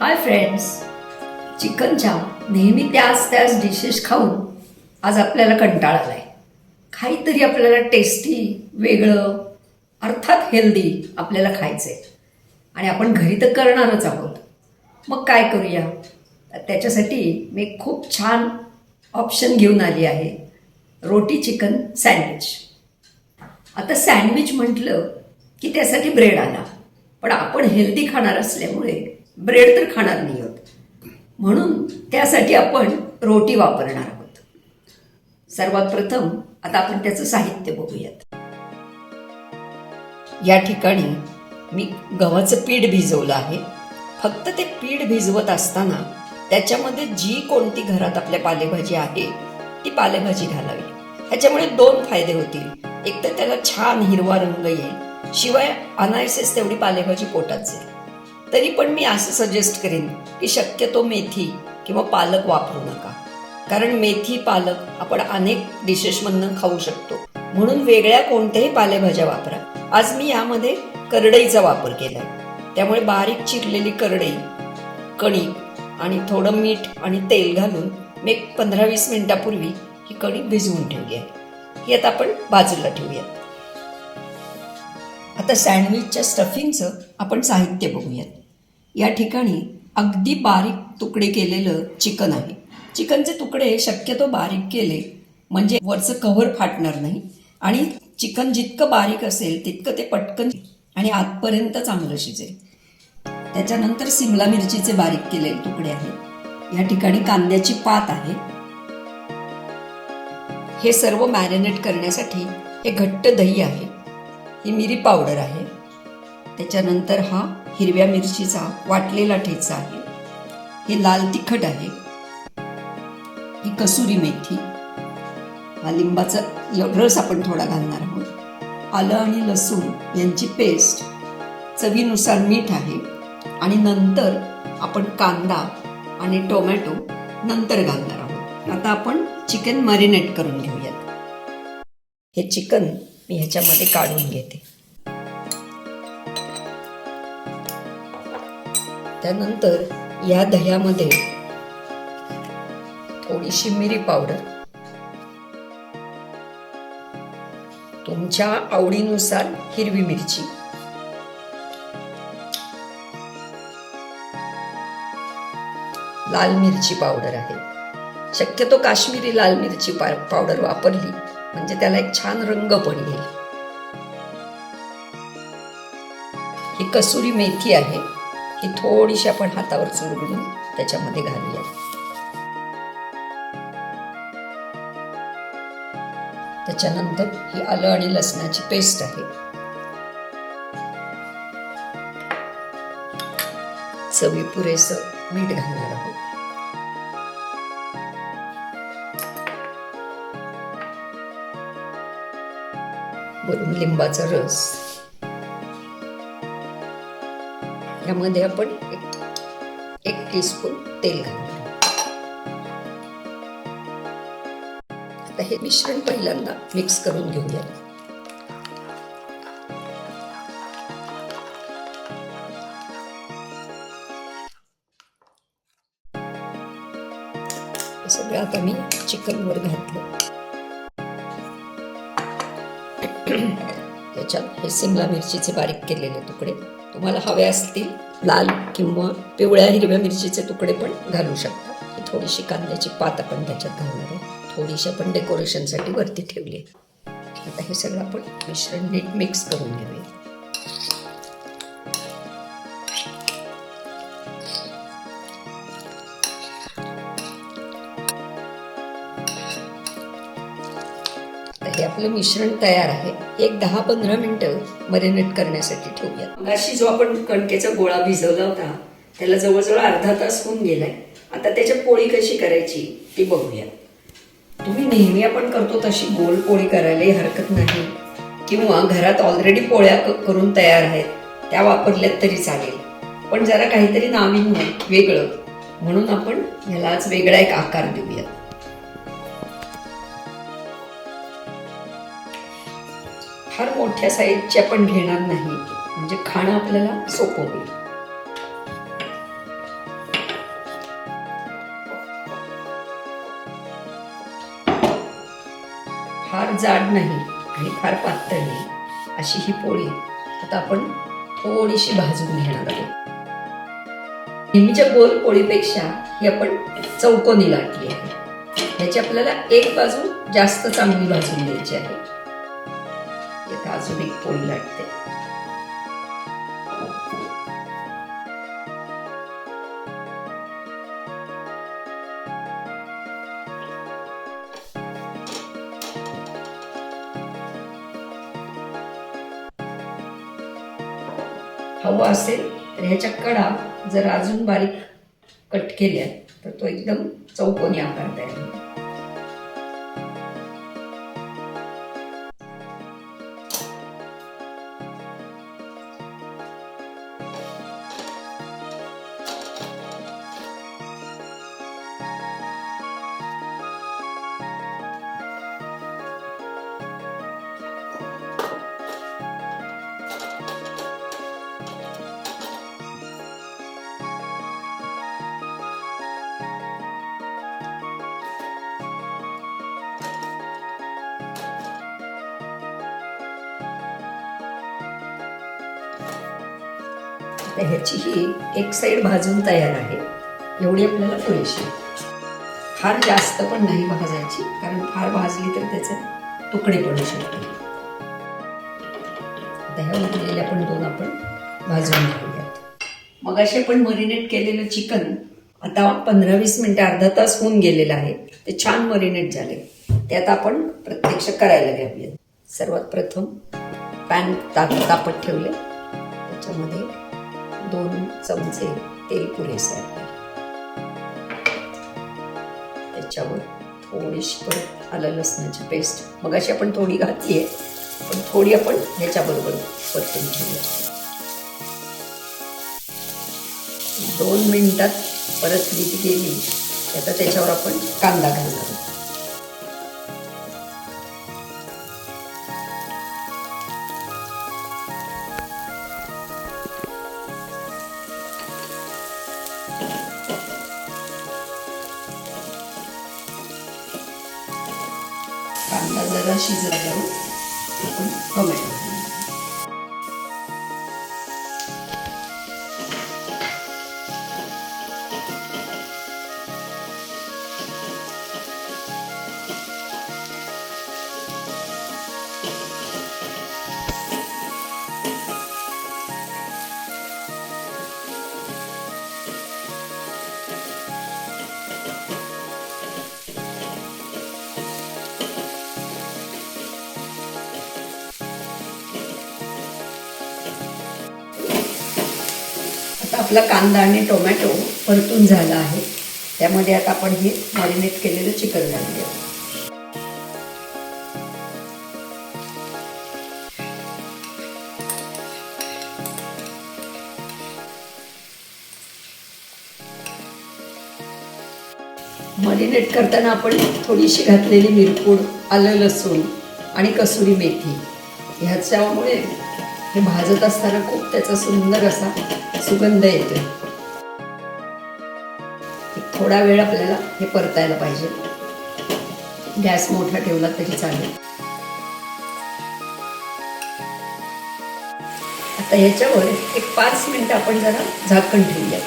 Hi friends चिकनच्या नेहमी त्याच त्याच डिशेस खाऊन आज आपल्याला कंटाळा आहे काहीतरी आपल्याला टेस्टी वेगळं अर्थात हेल्दी आपल्याला खायचंय. आणि आपण घरी तर करणारच आहोत. मग काय करूया? तर त्याच्यासाठी मी खूप छान ऑप्शन घेऊन आली आहे. रोटी चिकन सँडविच आता सँडविच म्हटलं की त्यासाठी ब्रेड आला पण आपण हेल्दी खाणार असल्यामुळे ब्रेड तर खाणार नाही आहोत म्हणून त्यासाठी आपण रोटी वापरणार आहोत. सर्वात प्रथम आता आपण त्याचं साहित्य बघूयात. या ठिकाणी मी गव्हाचं पीठ भिजवलं आहे. फक्त ते पीठ भिजवत असताना त्याच्यामध्ये जी कोणती घरात आपल्या पालेभाजी आहे ती पालेभाजी घालावी. ह्याच्यामुळे दोन फायदे होतील. एक तर त्याला छान हिरवा रंग येईल. शिवाय अनायसेस तेवढी पालेभाजी पोटात जाईल. तरी पण मी असं सजेस्ट करेन की शक्यतो मेथी किंवा पालक वापरू नका. कारण मेथी पालक आपण अनेक डिशेसमधनं खाऊ शकतो. म्हणून वेगळ्या कोणत्याही पालेभाज्या वापरा. आज मी यामध्ये करडईचा वापर केलाय. त्यामुळे बारीक चिरलेली करडई कणिक आणि थोडं मीठ आणि तेल घालून मी एक पंधरा वीस मिनिटापूर्वी ही कणिक भिजवून ठेवली आहे ही आता आपण बाजूला ठेवूयात. आता सँडविचच्या स्टफिंगचं आपण साहित्य बघूयात. या ठिकाणी अगदी बारीक तुकडे केलेलं चिकन आहे. चिकनचे तुकडे शक्यतो बारीक केले म्हणजे वरचं कव्हर फाटणार नाही. आणि चिकन जितकं बारीक असेल तितकं ते पटकन आणि आतपर्यंत चांगलं शिजेल. त्याच्यानंतर सिमला मिरचीचे बारीक केलेले तुकडे आहेत. या ठिकाणी कांद्याची पात आहे. हे सर्व मॅरिनेट करण्यासाठी हे घट्ट दही आहे. ही मिरी पावडर आहे. त्याच्यानंतर हा हिरव्या मिरचीचा वाटलेला ठेचा आहे. हे लाल तिखट आहे. ही कसुरी मेथी. हा लिंबाचा रस आपण थोडा घालणार आहोत. आलं आणि लसूण यांची पेस्ट चवीनुसार मीठ आहे. आणि नंतर आपण कांदा आणि टोमॅटो नंतर घालणार आहोत. आता आपण चिकन मॅरिनेट करून घेऊयात. हे चिकन मी ह्याच्यामध्ये काढून घेते. त्यानंतर या दह्यामध्ये थोडीशी मिरी पावडर. तुमच्या आवडीनुसार हिरवी मिरची. लाल मिरची पावडर आहे. शक्यतो काश्मीरी लाल मिरची पावडर वापरली म्हणजे त्याला एक छान रंग पण येईल. ही कसुरी मेथी आहे. ही थोडीशी आपण हातावर चुरगळून त्याच्यामध्ये घालूया. त्याच्यानंतर ही आलं आणि लसणाची पेस्ट आहे. चवी पुरेसं मीठ घालणार आहोत. वरून लिंबाचा रस. ह्यामध्ये आपण एक एक टीस्पून तेल घालणार आता हे मिश्रण पहिल्यांदा मिक्स करून घेऊया. सगळं आता मी चिकनवर घातलं. त्याच्यात हे सिमला मिरचीचे बारीक केलेले तुकडे. तुम्हाला हवे असतील लाल किंवा पिवळ्या हिरव्या मिरचीचे तुकडे पण घालू शकता. ही थोडीशी कांद्याची पात आपण त्याच्यात घालणार आहे थोडीशी आपण डेकोरेशनसाठी वरती ठेवली आहे. आता हे सगळं आपण मिश्रण नीट मिक्स करून घेऊया. हे आपलं मिश्रण तयार आहे. एक दहा पंधरा मिनिटं मॅरिनेट करण्यासाठी ठेवूया. अशी जो आपण कणकेचा गोळा भिजवला होता त्याला जवळजवळ अर्धा तास होऊन गेलाय. आता त्याच्या पोळी कशी करायची ती बघूया. तुम्ही नेहमी आपण करतो तशी गोल पोळी करायलाही हरकत नाही. किंवा घरात ऑलरेडी पोळ्या करून तयार आहेत त्या वापरल्यात तरी चालेल. पण जरा काहीतरी नाविन्य वेगळं. म्हणून आपण ह्याला आज वेगळा एक आकार देऊयात. फार मोठ्या साईजची आपण घेणार नाही. म्हणजे खाणं आपल्याला सोपं होईल. फार जाड नाही आणि फार पातळ नाही अशी ही पोळी. आता आपण थोडीशी भाजून घेणार आहोत. नेहमीच्या गोल पोळीपेक्षा ही आपण चौकोनी लाटली आहे. ह्याची आपल्याला एक बाजू जास्त चांगली भाजून द्यायची आहे. अजून एक पोळी लाटते. असेल तर ह्याच्या कडा जर अजून बारीक कट केल्या तर तो एकदम चौकोनी आकार तयार होतो तर ह्याची ही एक साईड भाजून तयार आहे. एवढी आपल्याला पुरेशी. फार जास्त पण नाही भाजायची कारण फार भाजली तर त्याचे तुकडे पडू शकतात. आता ह्या उरलेल्या पण दोन आपण भाजून घेऊयात. मग असे पण मरिनेट केलेलं चिकन आता पंधरा वीस मिनटं अर्धा तास होऊन गेलेलं आहे. ते छान मरिनेट झाले. ते आता आपण प्रत्यक्ष करायला घ्यावेत. सर्वात प्रथम पॅन ताप तापत ठेवले. त्याच्यामध्ये दोन चमचे तेल पुरेसे आपल्याला त्याच्यावर थोडीशी परत आलं लसणाची पेस्ट मग अशी आपण थोडी घातली आहे पण थोडी आपण ह्याच्याबरोबर परतून घेऊया. दोन मिनिटात परतली ती गेली आता त्याच्यावर आपण कांदा घालणार आहोत. आपण टोमॅटो आता आपला कांदा आणि टोमॅटो परतून झाला आहे. त्यामध्ये आता आपण हे मॅरिनेट केलेलं चिकन घालूया मॅरिनेट करताना आपण थोडीशी घातलेली मिरपूड आलं लसूण आणि कसुरी मेथी. ह्याच्यामुळे हे भाजत असताना खूप त्याचा सुंदर असा सुगंध येतो थोडा वेळ आपल्याला हे परतायला पाहिजे. गॅस मोठा ठेवला तरी चालेल. आता ह्याच्यावर एक पाच मिनिटं आपण जरा झाकण ठेवूया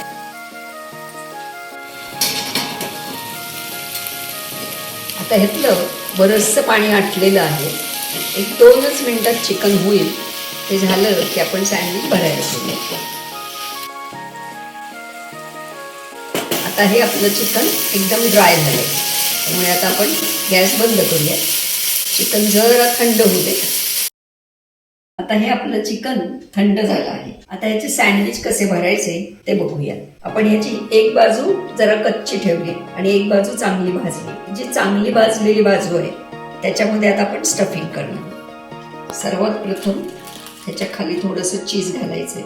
आता ह्यातलं बरंचसं पाणी आटलेलं आहे. एक दोनच मिनिटात चिकन होईल. ते झालं की आपण सँडविच भरायला घेऊया आता हे आपलं चिकन एकदम ड्राय झालंय. त्यामुळे आता आपण गॅस बंद करूया. चिकन जरा थंड होऊ दे. आता हे आपलं चिकन थंड झालं आहे. आता याचे सँडविच कसे भरायचे ते बघूया. आपण याची एक बाजू जरा कच्ची ठेवली आणि एक बाजू चांगली भाजली. जी चांगली भाजलेली बाजू आहे त्याच्यामध्ये आता आपण स्टफिंग करणार. सर्वात प्रथम त्याच्याखाली थोडंसं चीज घालायचंय.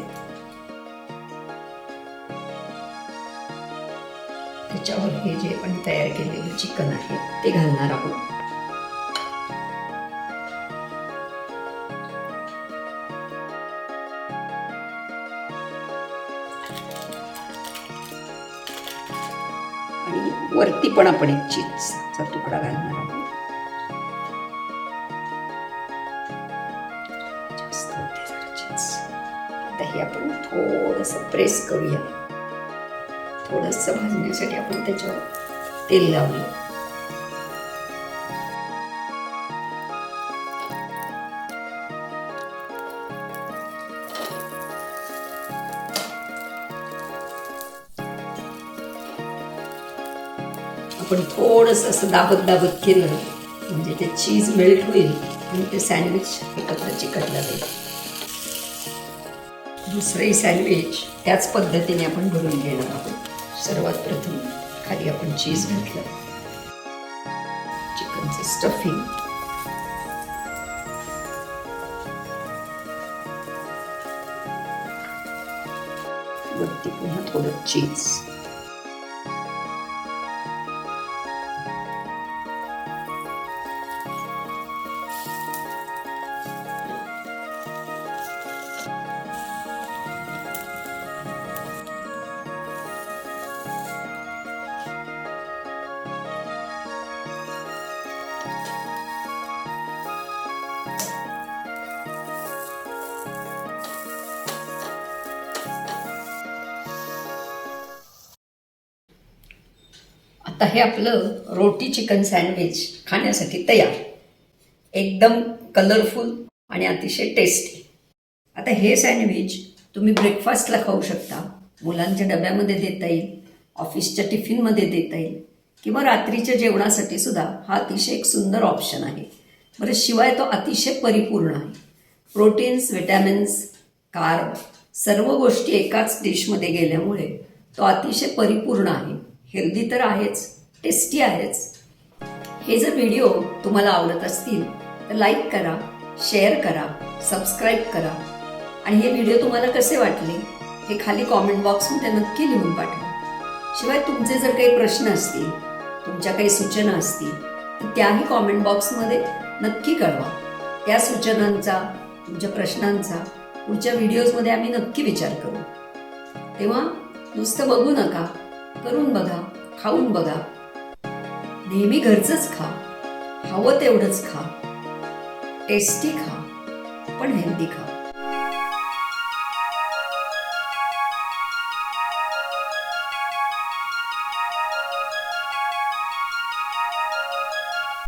त्याच्यावर हे जे आपण तयार केलेलं चिकन आहे ते घालणार आहोत. आणि वरती पण आपण एक चीजचा तुकडा घालणार आहोत. आता आपण थोडंसं प्रेस करूया. थोडंसं भाजण्यासाठी आपण त्याच्यावर तेल लावलं. आपण थोडंसं असं दाबत दाबत केलं म्हणजे ते चीज मेल्ट होईल आणि ते सँडविच एकत्र चिकटलं जाईल. दुसरंही सँडविच त्याच पद्धतीने आपण भरून घेणार आहोत. सर्वात प्रथम खाली आपण चीज घातलं. चिकनचं स्टफिंग वरती पुन्हा थोडं चीज आता हे आपलं रोटी चिकन सँडविच खाण्यासाठी तयार. एकदम कलरफुल आणि अतिशय टेस्टी आता हे सँडविच तुम्ही ब्रेकफास्टला खाऊ शकता. मुलांच्या डब्यामध्ये देता येईल ऑफिसच्या टिफिनमध्ये देता येईल किंवा रात्रीच्या जेवणासाठी सुद्धा हा अतिशय एक सुंदर ऑप्शन आहे. बरं शिवाय तो अतिशय परिपूर्ण आहे. प्रोटीन्स विटॅमिन्स कार्ब सर्व गोष्टी एकाच डिशमध्ये गेल्यामुळे तो अतिशय परिपूर्ण आहे. हेल्दी तर आहेच टेस्टी आहेच. हे जर व्हिडिओ तुम्हाला आवडत असतील तर लाईक करा शेअर करा सबस्क्राईब करा. आणि हे व्हिडिओ तुम्हाला कसे वाटले हे खाली कॉमेंट बॉक्समध्ये नक्की लिहून पाठवा. शिवाय तुमचे जर काही प्रश्न असतील तुमच्या काही सूचना असतील तर त्याही कॉमेंट बॉक्समध्ये नक्की कळवा. त्या सूचनांचा तुमच्या प्रश्नांचा पुढच्या व्हिडिओजमध्ये आम्ही नक्की विचार करू. तेव्हा नुसतं बघू नका. करून बघा खाऊन बघा. नेहमी घरचंच खा. हवं तेवढंच खा. टेस्टी खा. पण हेल्दी खा.